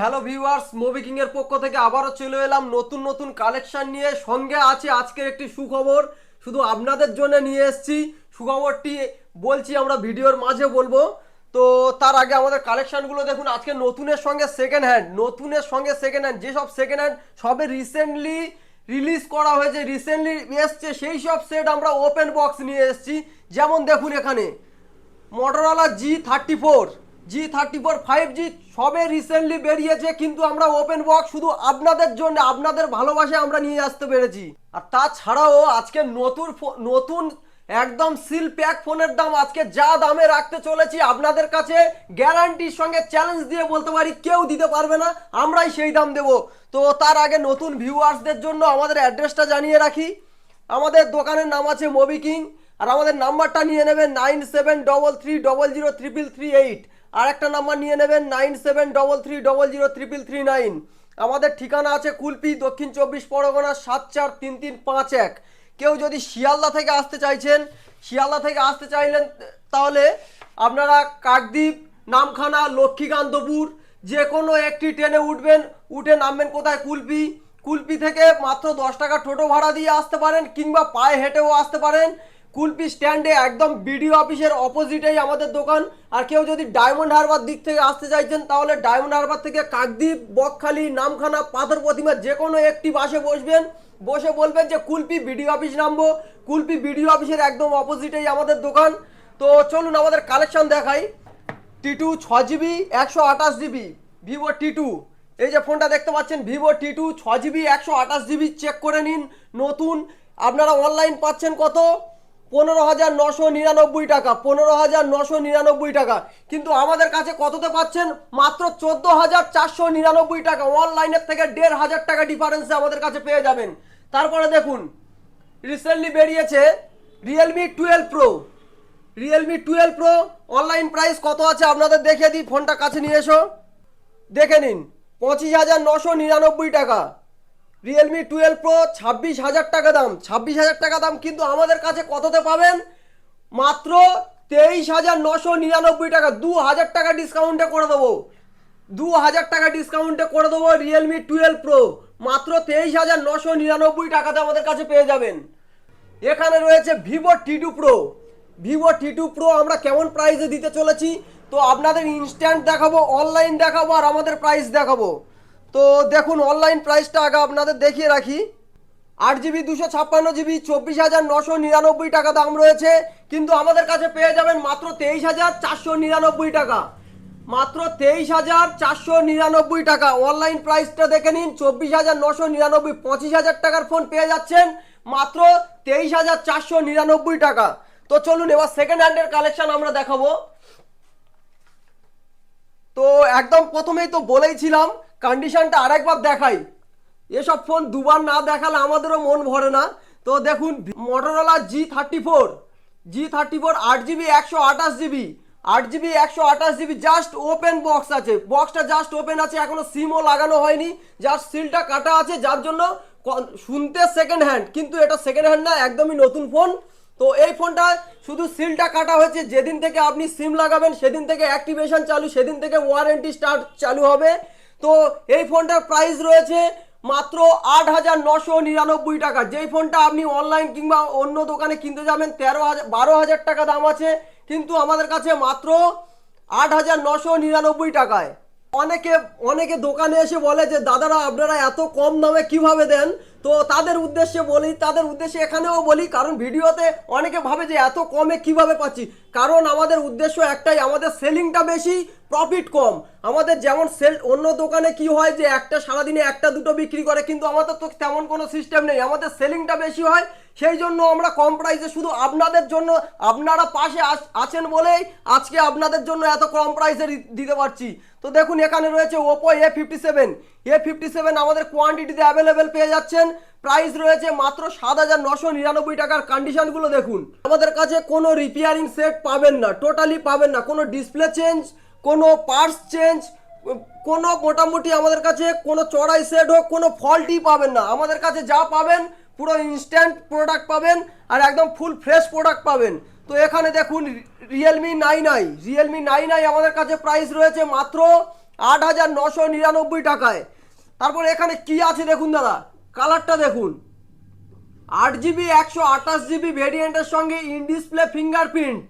Hello viewers movie king এর পক্ষ থেকে আবারও চলে এলাম নতুন নতুন কালেকশন নিয়ে। সঙ্গে আছে আজকের একটি সুখবর, শুধু আপনাদের জন্য নিয়ে এসেছি। সুখবরটি বলছি আমরা ভিডিওর মাঝে বলব। তো তার আগে আমাদের কালেকশনগুলো দেখুন, আজকে নতুনের সঙ্গে সেকেন্ড হ্যান্ড নতুনের সঙ্গে সেকেন্ড হ্যান্ড যেসব সেকেন্ড হ্যান্ড সবে রিসেন্টলি রিলিজ করা হয়েছে রিসেন্টলি এসছে, সেই সব সেট আমরা ওপেন বক্স নিয়ে এসেছি। যেমন দেখুন এখানে Motorola G thirty four G thirty four five G সবে রিসেন্টলি বেরিয়েছে, কিন্তু আমরা ওপেন বক্স শুধু আপনাদের জন্য, আপনাদের ভালোবাসে আমরা নিয়ে আসতে পেরেছি। আর তাছাড়াও আজকে নতুন নতুন একদম সিল প্যাক ফোনের দাম আজকে যা দামে রাখতে চলেছি, আপনাদের কাছে গ্যারান্টির সঙ্গে চ্যালেঞ্জ দিয়ে বলতে পারি, কেউ দিতে পারবে না, আমরাই সেই দাম দেব। তো তার আগে নতুন ভিউয়ার্সদের জন্য আমাদের অ্যাড্রেসটা জানিয়ে রাখি। আমাদের দোকানের নাম আছে মোবি কিং আর আমাদের নাম্বারটা নিয়ে নেবেন nine seven double three double zero triple three eight আর একটা নাম্বার নিয়ে নেবেন nine seven double three double zero triple three nine আমাদের ঠিকানা আছে কুলপি, দক্ষিণ চব্বিশ পরগনা, সাত চার তিন তিন পাঁচ এক। কেউ যদি শিয়ালদা থেকে আসতে চাইছেন, শিয়ালদা থেকে আসতে চাইলেন, তাহলে আপনারা কাকদ্বীপ, নামখানা, লক্ষ্মীকান্তপুর যে কোনো একটি ট্রেনে উঠবেন, উঠে নামবেন কোথায়? কুলপি। কুলপি থেকে মাত্র দশ টাকা টোটো ভাড়া দিয়ে আসতে পারেন, কিংবা পায়ে হেঁটেও আসতে পারেন। কুলপি স্ট্যান্ডে একদম বিডিও অফিসের অপোজিটেই আমাদের দোকান। আর কেউ যদি ডায়মন্ড হারবার দিক থেকে আসতে চাইছেন, তাহলে ডায়মন্ড হারবার থেকে কাকদ্বীপ, বকখালি, নামখানা, পাথর প্রতিমা যে কোনো একটি বাসে বসবেন। বসে বলবেন যে, কুলপি বিডিও অফিস নামবো। কুলপি বিডিও অফিসের একদম অপোজিটেই আমাদের দোকান। তো চলুন আমাদের কালেকশন দেখাই। টি টু ছ জিবি, একশো আঠাশ জিবি, ভিভো টি টু। এই যে ফোনটা দেখতে পাচ্ছেন, ভিভো টি টু ছ জিবি, একশো আঠাশ জিবি চেক করে নিন। নতুন, আপনারা অনলাইন পাচ্ছেন কত? পনেরো হাজার নশো নিরানব্বই টাকা, পনেরো হাজার নশো নিরানব্বই টাকা। কিন্তু আমাদের কাছে কততে পাচ্ছেন? মাত্র চোদ্দ হাজার চারশো নিরানব্বই টাকা। অনলাইনের থেকে দেড় হাজার টাকা ডিফারেন্সে আমাদের কাছে পেয়ে যাবেন। তারপরে দেখুন রিসেন্টলি বেরিয়েছে Realme twelve pro Realme twelve pro online price কত আছে আপনাদের দেখে দিই? ফোনটা কাছে নিয়ে এসো। দেখে নিন, পঁচিশ হাজার নশো নিরানব্বই টাকা। রিয়েলমি টুয়েলভ প্রো ছাব্বিশ হাজার টাকা দাম। ছাব্বিশ হাজার টাকা দাম কিন্তু আমাদের কাছে কততে পাবেন? মাত্র তেইশ হাজার নশো নিরানব্বই টাকা। দু হাজার টাকা ডিসকাউন্টে করে দেবো। দু হাজার টাকা ডিসকাউন্টে করে দেবো রিয়েলমি টুয়েলভ প্রো মাত্র তেইশ হাজার নশো নিরানব্বই টাকাতে আমাদের কাছে পেয়ে যাবেন। এখানে রয়েছে Vivo T two pro Vivo T two pro আমরা কেমন প্রাইসে দিতে চলেছি? তো আপনাদের ইনস্ট্যান্ট দেখাবো অনলাইন দেখাবো আর আমাদের প্রাইস দেখাবো। তো দেখুন অনলাইন প্রাইসটা আগে আপনাদের দেখিয়ে রাখি। আট জিবি দুশো ছাপ্পান্ন জিবি চব্বিশ হাজার নশো নিরানব্বই টাকা দাম রয়েছে। কিন্তু আমাদের কাছে পেয়ে যাবেন মাত্র তেইশ হাজার চারশো নিরানব্বই টাকা। মাত্র তেইশ হাজার চারশো নিরানব্বই টাকা। অনলাইন প্রাইসটা দেখে নিন, চব্বিশ হাজার নশো নিরানব্বই, পঁচিশ হাজার টাকার ফোন পেয়ে যাচ্ছেন মাত্র তেইশ হাজার চারশো নিরানব্বই টাকা। তো চলুন, এবার সেকেন্ড হ্যান্ডের কালেকশন আমরা দেখাবো। তো একদম প্রথমেই তো বলেইছিলাম কন্ডিশনটা আরেকবার দেখাই। এসব ফোন দুবার না দেখালে আমাদেরও মন ভরে না। তো দেখুন Motorola G thirty four G thirty four আট জিবি একশো আঠাশ জিবি আট জিবি একশো আঠাশ জিবি জাস্ট ওপেন বক্স আছে। বক্সটা জাস্ট ওপেন আছে, এখনও সিমও লাগানো হয়নি। জাস্ট সিলটা কাটা আছে, যার জন্য শুনতে সেকেন্ড হ্যান্ড কিন্তু এটা সেকেন্ড হ্যান্ড না, একদমই নতুন ফোন তো এই ফোনটা শুধু সিলটা কাটা হয়েছে, যেদিন থেকে আপনি সিম লাগাবেন, সেদিন থেকে অ্যাক্টিভেশন চালু, সেদিন থেকে ওয়ারেন্টি স্টার্ট চালু হবে। তো এই ফোনটার প্রাইস রয়েছে মাত্র আট হাজার নশো নিরানব্বই টাকা। যেই ফোনটা আপনি অনলাইন কিংবা অন্য দোকানে কিনতে যাবেন, তেরো হাজার, বারো হাজার টাকা দাম আছে, কিন্তু আমাদের কাছে মাত্র আট হাজার নশো নিরানব্বই টাকায়। অনেকে অনেকে দোকানে এসে বলে যে, দাদারা, আপনারা এত কম দামে কীভাবে দেন? তো তাদের উদ্দেশ্যে বলি, তাদের উদ্দেশ্যে এখানেও বলি, কারণ ভিডিওতে অনেকে ভাবে যে, এত কমে কীভাবে পাচ্ছি? কারণ আমাদের উদ্দেশ্য একটাই, আমাদের সেলিংটা বেশি প্রফিট কম। আমাদের যেমন সেল, অন্য দোকানে কি হয় যে, একটা সারাদিনে একটা দুটো বিক্রি করে, কিন্তু আমাদের তো তেমন কোনো সিস্টেম নেই। আমাদের সেলিংটা বেশি হয় সেই জন্য আমরা কম প্রাইসে শুধু আপনাদের জন্য, আপনারা পাশে আছেন বলেই আজকে আপনাদের জন্য এত কম প্রাইসে দিতে পারছি। তো দেখুন, এখানে রয়েছে Oppo A fifty seven A fifty seven আমাদের কোয়ান্টিটিতে অ্যাভেলেবেল পেয়ে যাচ্ছেন। প্রাইস রয়েছে মাত্র সাত হাজার নশো নিরানব্বই টাকার কন্ডিশনগুলো দেখুন। আমাদের কাছে কোনো রিপেয়ারিং সেট পাবেন না টোটালি পাবেন না। কোনো ডিসপ্লে চেঞ্জ কোনো পার্টস চেঞ্জ কোনো মোটামুটি আমাদের কাছে কোনো চড়াই সেট হোক, কোনো ফল্টই পাবেন না। আমাদের কাছে যা পাবেন পুরো ইনস্ট্যান্ট প্রোডাক্ট পাবেন আর একদম ফুল ফ্রেশ প্রোডাক্ট পাবেন। তো এখানে দেখুন Realme nine I Realme nine I আমাদের কাছে প্রাইস রয়েছে মাত্র আট হাজার নশো নিরানব্বই টাকায়। তারপর এখানে কি আছে দেখুন দাদা? কালারটা দেখুন। আট জিবি, একশো আঠাশ জিবি ভেরিয়েন্টের সঙ্গে ইন ডিসপ্লে ফিঙ্গারপ্রিন্ট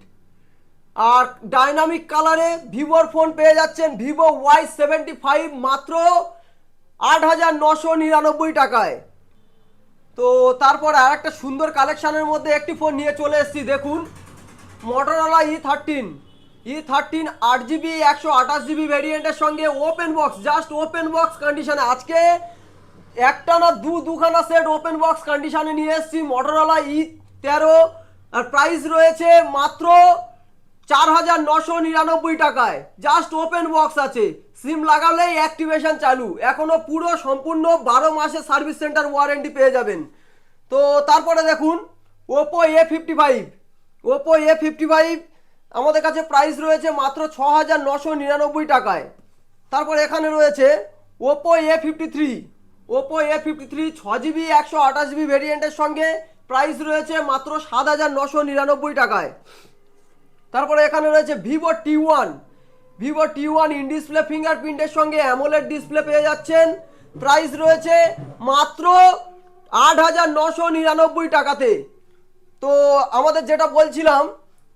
আর ডাইনামিক কালারে ভিভোর ফোন পেয়ে যাচ্ছেন ভিভো ওয়াই সেভেন্টি ফাইভ মাত্র আট হাজার নশো নিরানব্বই টাকায়। তো তারপর আর একটা সুন্দর কালেকশানের মধ্যে একটি ফোন নিয়ে চলে এসেছি, দেখুন। Motorola E thirteen E thirteen আট জিবি একশো আঠাশ জিবি ভেরিয়েন্টের সঙ্গে open box just open box কন্ডিশনে আজকে একটা না দু, দুখানা সেট ওপেন বক্স কন্ডিশনে নিয়ে এসেছি মোটরোলা ই তেরো আর প্রাইস রয়েছে মাত্র চার হাজার নশো নিরানব্বই টাকায়। জাস্ট ওপেন বক্স আছে। সিম লাগালেই অ্যাক্টিভেশন চালু। এখনও পুরো সম্পূর্ণ বারো মাসের সার্ভিস সেন্টার ওয়ারেন্টি পেয়ে যাবেন। তো তারপরে দেখুন Oppo A fifty five Oppo A fifty five আমাদের কাছে প্রাইস রয়েছে মাত্র ছ হাজার নশো নিরানব্বই টাকায়। তারপর এখানে রয়েছে Oppo A fifty three Oppo A fifty three ছ জিবি, একশো আঠাশ জিবি ভেরিয়েন্টের সঙ্গে প্রাইস রয়েছে মাত্র সাত হাজার নশো নিরানব্বই টাকায়। তারপরে এখানে রয়েছে Vivo T one Vivo T one in display ফিঙ্গারপ্রিন্টের সঙ্গে অ্যামোলেড ডিসপ্লে পেয়ে যাচ্ছেন। প্রাইস রয়েছে মাত্র আট হাজার নশো নিরানব্বই টাকাতে। তো আমাদের যেটা বলছিলাম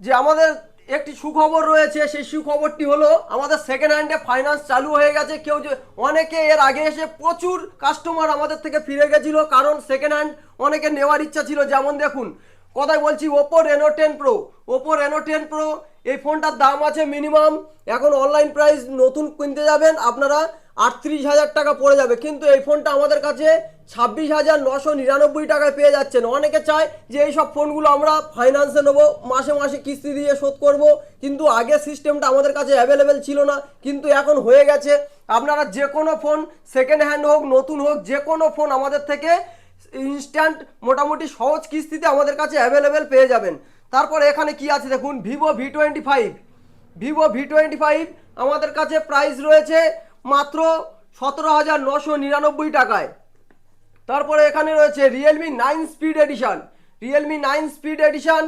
যে আমাদের একটি সুখবর রয়েছে, সেই সুখবরটি হলো আমাদের সেকেন্ড হ্যান্ডে ফাইন্যান্স চালু হয়ে গেছে। কেউ যে অনেকে এর আগে এসে প্রচুর কাস্টমার আমাদের থেকে ফিরে গেছিল, কারণ সেকেন্ড হ্যান্ড অনেকে নেওয়ার ইচ্ছা ছিল। যেমন দেখুন কথাই বলছি Oppo Reno ten pro Oppo Reno ten pro এই ফোনটার দাম আছে মিনিমাম, এখন অনলাইন প্রাইস নতুন কিনতে যাবেন, আপনারা আটত্রিশ হাজার টাকা পড়ে যাবে। কিন্তু এই ফোনটা আমাদের কাছে ছাব্বিশ হাজার নশো নিরানব্বই টাকায় পেয়ে যাচ্ছেন। অনেকে চায় যে এই সব ফোনগুলো আমরা ফাইন্যান্সে নেব, মাসে মাসে কিস্তি দিয়ে শোধ করব, কিন্তু আগে সিস্টেমটা আমাদের কাছে অ্যাভেলেবেল ছিল না, কিন্তু এখন হয়ে গেছে। আপনারা যে কোনো ফোন সেকেন্ড হ্যান্ড হোক, নতুন হোক, যে কোনো ফোন আমাদের থেকে ইনস্ট্যান্ট মোটামুটি সহজ কিস্তিতে আমাদের কাছে অ্যাভেলেবেল পেয়ে যাবেন। তারপর এখানে কি আছে দেখুন, Vivo V twenty five Vivo V twenty five আমাদের কাছে প্রাইস রয়েছে মাত্র সতেরো হাজার নশো নিরানব্বই টাকায়। তারপরে এখানে রয়েছে Realme nine speed edition Realme nine speed edition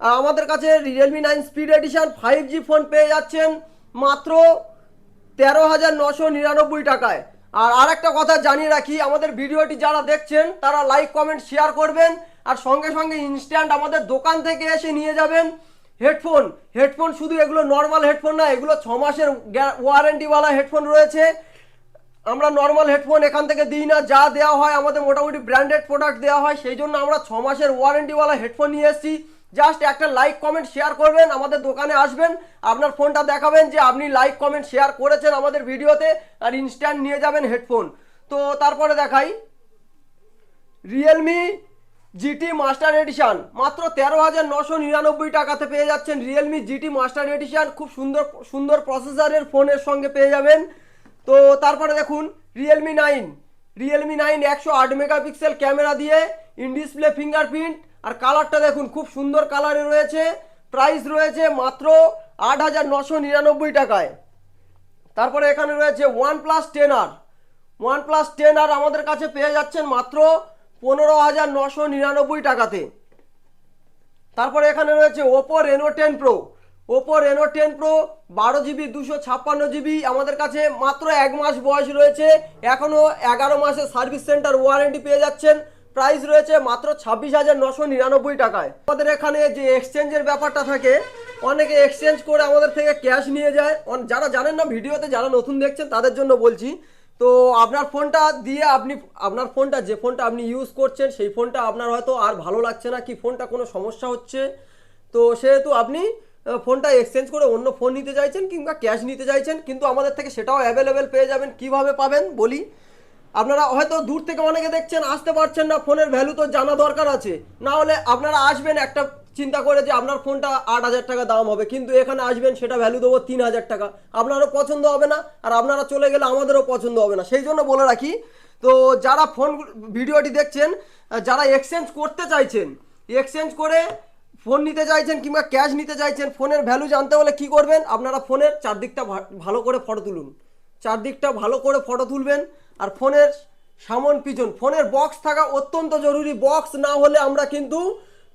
আমাদের কাছে Realme nine speed edition five G phone পেয়ে যাচ্ছেন মাত্র তেরো হাজার নশো নিরানব্বই টাকায়। আর আরেকটা কথা জানিয়ে রাখি, আমাদের ভিডিওটি যারা দেখছেন তারা লাইক কমেন্ট শেয়ার করবেন। আর সঙ্গে সঙ্গে ইনস্ট্যান্ট আমাদের দোকান থেকে এসে নিয়ে যাবেন। হেডফোন হেডফোন শুধু এগুলো নর্মাল হেডফোন না, এগুলো ছ মাসের ওয়ারেন্টিওয়ালা হেডফোন রয়েছে। আমরা নর্মাল হেডফোন এখান থেকে দিই না, যা দেওয়া হয় আমাদের মোটামুটি ব্র্যান্ডেড প্রোডাক্ট দেওয়া হয়, সেই জন্য আমরা ছ মাসের ওয়ারেন্টিওয়ালা হেডফোন নিয়ে এসেছি। জাস্ট একটা লাইক কমেন্ট শেয়ার করবেন, আমাদের দোকানে আসবেন। আপনার ফোনটা দেখাবেন যে আপনি লাইক কমেন্ট শেয়ার করেছেন আমাদের ভিডিওতে, আর ইনস্ট্যান্ট নিয়ে যাবেন হেডফোন তো তারপরে দেখাই। Realme GT master edition. মাত্র তেরো হাজার নশো নিরানব্বই টাকাতে পেয়ে যাচ্ছেন রিয়েলমি জিটি মাস্টার এডিশন। খুব সুন্দর সুন্দর প্রসেসরের ফোনের সঙ্গে পেয়ে যাবেন। তো তারপরে দেখুন রিয়েলমি নাইন রিয়েলমি নাইন একশো আট মেগাপিক্সেল ক্যামেরা দিয়ে ইন ডিসপ্লে ফিঙ্গারপ্রিন্ট আর কালারটা দেখুন, খুব সুন্দর কালারে রয়েছে। প্রাইস রয়েছে মাত্র আট হাজার নশো নিরানব্বই টাকায়। তারপরে এখানে রয়েছে OnePlus ten R OnePlus ten R আমাদের কাছে পেয়ে যাচ্ছেন মাত্র পনেরো হাজার নশো নিরানব্বই টাকাতে। তারপরে এখানে রয়েছে Oppo Reno ten pro Oppo Reno ten pro বারো জিবি, দুশো ছাপ্পান্ন জিবি, আমাদের কাছে মাত্র এক মাস বয়স রয়েছে। এখনও এগারো মাসের সার্ভিস সেন্টার ওয়ারেন্টি পেয়ে যাচ্ছেন। প্রাইস রয়েছে মাত্র ছাব্বিশ হাজার নশো নিরানব্বই টাকায়। আমাদের এখানে যে এক্সচেঞ্জের ব্যাপারটা থাকে, অনেকে এক্সচেঞ্জ করে আমাদের থেকে ক্যাশ নিয়ে যায়। যারা জানেন না, ভিডিওতে যারা নতুন দেখছেন, তাদের জন্য বলছি তো আপনার ফোনটা দিয়ে আপনি, আপনার ফোনটা যে ফোনটা আপনি ইউজ করছেন, সেই ফোনটা আপনার হয়তো আর ভালো লাগছে না, কি ফোনটা কোনো সমস্যা হচ্ছে? তো সেহেতু আপনি ফোনটা এক্সচেঞ্জ করে অন্য ফোন নিতে চাইছেন কিংবা ক্যাশ নিতে চাইছেন, কিন্তু আমাদের থেকে সেটাও অ্যাভেলেবেল পেয়ে যাবেন, কীভাবে পাবেন বলি? আপনারা হয়তো দূর থেকে অনেকে দেখছেন, আসতে পারছেন না, ফোনের ভ্যালু তো জানা দরকার আছে। না হলে আপনারা আসবেন একটা চিন্তা করে যে আপনার ফোনটা আট হাজার টাকা দাম হবে, কিন্তু এখানে আসবেন, সেটা ভ্যালু দেবো তিন হাজার টাকা। আপনারও পছন্দ হবে না, আর আপনারা চলে গেলে আমাদেরও পছন্দ হবে না। সেই জন্য বলে রাখি, তো যারা ফোন ভিডিওটি দেখছেন যারা এক্সচেঞ্জ করতে চাইছেন এক্সচেঞ্জ করে ফোন নিতে চাইছেন কিংবা ক্যাশ নিতে চাইছেন, ফোনের ভ্যালু জানতে হলে কি করবেন? আপনারা ফোনের চারদিকটা ভালো করে ফটো তুলুন। চারদিকটা ভালো করে ফটো তুলবেন, আর ফোনের সামন পিছন, ফোনের বক্স থাকা অত্যন্ত জরুরি। বক্স না হলে আমরা কিন্তু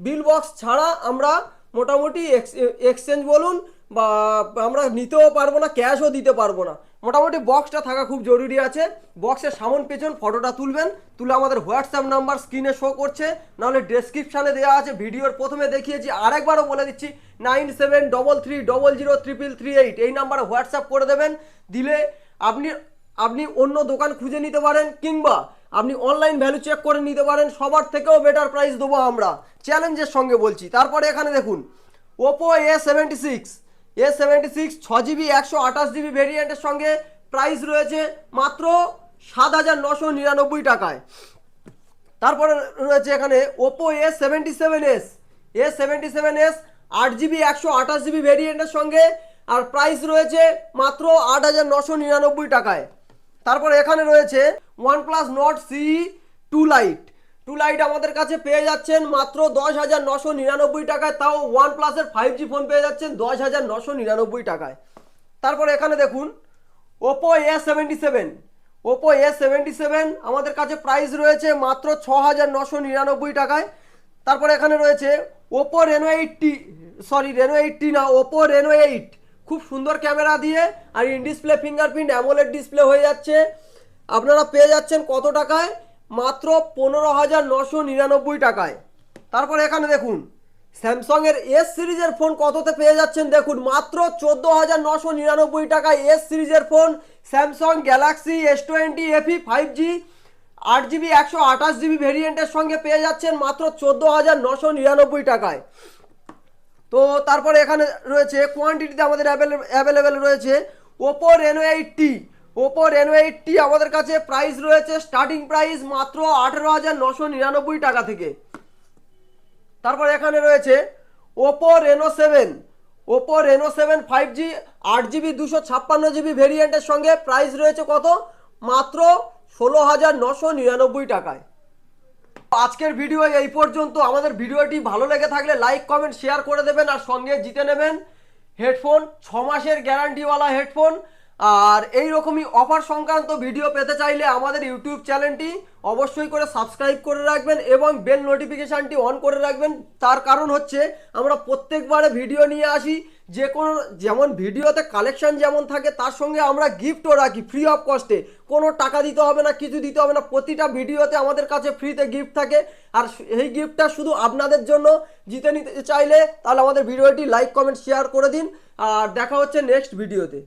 বিল বক্স ছাড়া আমরা মোটামুটি এক্সচেঞ্জ বলুন বা আমরা নিতেও পারব না ক্যাশও দিতে পারব না। মোটামুটি বক্সটা থাকা খুব জরুরি আছে। বক্সের সামন পেছন ফটোটা তুলবেন, তুলে আমাদের হোয়াটসঅ্যাপ নাম্বার স্ক্রিনে শো করছে। নাহলে ডেসক্রিপশানে দেওয়া আছে, ভিডিওর প্রথমে দেখিয়েছি, আরেকবারও বলে দিচ্ছি nine seven double three double zero triple three eight এই নাম্বারে হোয়াটসঅ্যাপ করে দেবেন। দিলে আপনি আপনি অন্য দোকান খুঁজে নিতে পারেন, কিংবা আপনি অনলাইন ভ্যালু চেক করে নিতে পারেন, সবার থেকেও বেটার প্রাইস দেবো আমরা। চ্যালেঞ্জের সঙ্গে বলছি। তারপরে এখানে দেখুন Oppo A seventy six A seventy six ছ জিবি একশো আঠাশ জিবি ভেরিয়েন্টের সঙ্গে প্রাইস রয়েছে মাত্র সাত হাজার নশো নিরানব্বই টাকায়। তারপরে রয়েছে এখানে Oppo A seventy seven S A seventy seven S আট জিবি একশো আঠাশ জিবি ভেরিয়েন্টের সঙ্গে আর প্রাইস রয়েছে মাত্র আট হাজার নশো নিরানব্বই টাকায়। তারপরে এখানে রয়েছে OnePlus Nord CE two lite two lite আমাদের কাছে পেয়ে যাচ্ছেন মাত্র দশ হাজার নশো নিরানব্বই টাকায়, তাও ওয়ান প্লাসের ফাইভ জি ফোন পেয়ে যাচ্ছেন দশ হাজার নশো নিরানব্বই টাকায়। তারপরে এখানে দেখুন Oppo A seventy seven Oppo A seventy seven আমাদের কাছে প্রাইস রয়েছে মাত্র ছ হাজার নশো নিরানব্বই টাকায়। তারপরে এখানে রয়েছে Oppo Reno eight T sorry Reno eight T না ওপো রেনো এইট খুব সুন্দর ক্যামেরা দিয়ে আর in display fingerprint AMOLED display হয়ে যাচ্ছে। আপনারা পেয়ে যাচ্ছেন কত টাকায়? মাত্র পনেরো হাজার নশো নিরানব্বই টাকায়। তারপর এখানে দেখুন স্যামসং এর এস সিরিজের ফোন কততে পেয়ে যাচ্ছেন? দেখুন, মাত্র চোদ্দ হাজার নশো নিরানব্বই টাকায় এস সিরিজের phone Samsung Galaxy S twenty FE five G আট জিবি একশো আঠাশ জিবি ভেরিয়েন্টের সঙ্গে পেয়ে যাচ্ছেন মাত্র চোদ্দ হাজার নশো নিরানব্বই টাকায়। তো তারপরে এখানে রয়েছে কোয়ান্টিটিতে আমাদের অ্যাভেলেবেল রয়েছে Oppo Reno eight T Oppo Reno eight T আমাদের কাছে প্রাইস রয়েছে স্টার্টিং প্রাইস মাত্র আঠেরো হাজার নশো নিরানব্বই টাকা থেকে। তারপর এখানে রয়েছে Oppo Reno seven Oppo Reno seven five G আট জিবি দুশো ছাপ্পান্ন জিবি ভেরিয়েন্টের সঙ্গে প্রাইস রয়েছে কত? মাত্র ষোলো হাজার নশো নিরানব্বই টাকায়। আজকের ভিডিও এই পর্যন্ত। আমাদের ভিডিওটি ভালো লেগে থাকলে লাইক, কমেন্ট, শেয়ার করে দেবেন আর সঙ্গে জিতে নেবেন হেডফোন, ছ মাসের গ্যারান্টিওয়ালা হেডফোন। আর এই রকমই অফার সংক্রান্ত ভিডিও পেতে চাইলে আমাদের ইউটিউব চ্যানেলটি অবশ্যই করে সাবস্ক্রাইব করে রাখবেন এবং বেল নোটিফিকেশানটি অন করে রাখবেন। তার কারণ হচ্ছে আমরা প্রত্যেকবারে ভিডিও নিয়ে আসি। যে কোনো, যেমন ভিডিওতে কালেকশন যেমন থাকে, তার সঙ্গে আমরা গিফটও রাখি ফ্রি অফ কস্টে কোনো টাকা দিতে হবে না, কিছু দিতে হবে না, প্রতিটা ভিডিওতে আমাদের কাছে ফ্রিতে গিফট থাকে। আর এই গিফটটা শুধু আপনাদের জন্য। জিতে নিতে চাইলে তাহলে আমাদের ভিডিওটি লাইক কমেন্ট শেয়ার করে দিন। আর দেখা হচ্ছে নেক্সট ভিডিওতে